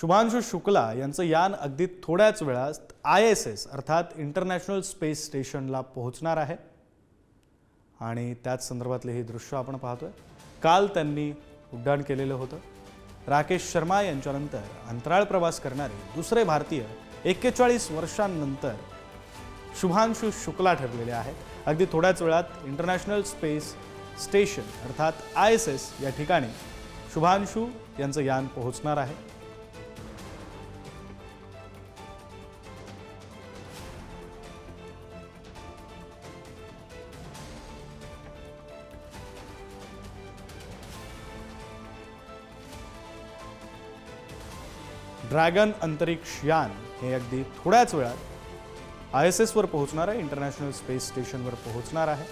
शुभांशु शुक्ला यांचं यान अगदी थोड्याच वेळात आय एस एस अर्थात इंटरनॅशनल स्पेस स्टेशनला पोहोचणार आहे. आणि त्याच संदर्भातले हे दृश्य आपण पाहतोय. काल त्यांनी उड्डाण केलेलं होतं. राकेश शर्मा यांच्यानंतर अंतराळ प्रवास करणारे दुसरे भारतीय एक्केचाळीस वर्षांनंतर शुभांशु शुक्ला ठरलेले आहेत. अगदी थोड्याच वेळात इंटरनॅशनल स्पेस स्टेशन अर्थात आय एस एस या ठिकाणी शुभांशु यांचं यान पोहोचणार आहे. ड्रॅगन अंतरिक्ष यान हे अगदी थोड्याच वेळात आय एस एसवर पोहोचणार आहे इंटरनॅशनल स्पेस स्टेशनवर पोहोचणार आहे.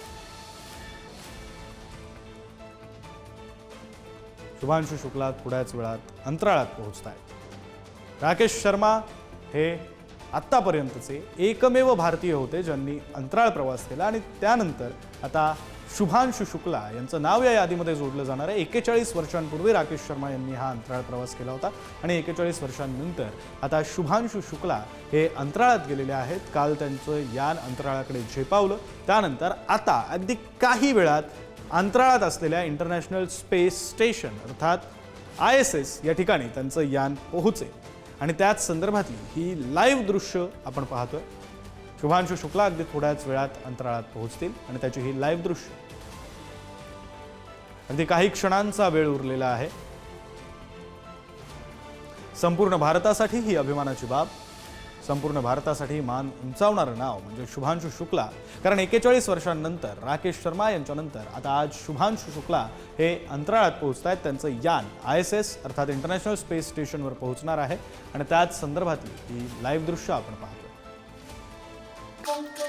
शुभांशु शुक्ला थोड्याच वेळात अंतराळात पोहोचत आहेत. राकेश शर्मा हे आत्तापर्यंतचे एकमेव भारतीय होते ज्यांनी अंतराळ प्रवास केला आणि त्यानंतर आता शुभांशु शुक्ला यांचं नाव या यादीमध्ये जोडलं जाणार आहे. एकेचाळीस वर्षांपूर्वी राकेश शर्मा यांनी हा अंतराळ प्रवास केला होता आणि एकेचाळीस वर्षांनंतर आता शुभांशु शुक्ला हे अंतराळात गेलेले आहेत. काल त्यांचं यान अंतराळाकडे झेपावलं. त्यानंतर आता अगदी काही वेळात अंतराळात असलेल्या इंटरनॅशनल स्पेस स्टेशन अर्थात आय एस एस या ठिकाणी त्यांचं यान पोहोचेल. आणि त्याच संदर्भातली ही लाईव्ह दृश्य आपण पाहतोय. शुभांशु शुक्ला अगदी थोड्याच वेळात अंतराळात पोहोचतील आणि त्याची ही लाईव्ह दृश्य. अगदी काही क्षणांचा वेळ उरलेला आहे. संपूर्ण भारतासाठी ही अभिमानाची बाब. संपूर्ण भारतासाठी मान उंचावणारं नाव म्हणजे शुभांशु शुक्ला. कारण एकेचाळीस वर्षांनंतर राकेश शर्मा यांच्यानंतर आता आज शुभांशु शुक्ला हे अंतराळात पोहोचत आहेत त्यांचं यान आय एस एस अर्थात इंटरनॅशनल स्पेस स्टेशनवर पोहोचणार आहे. आणि त्याच संदर्भातली ही लाईव्ह दृश्य आपण पाहतो Thank you.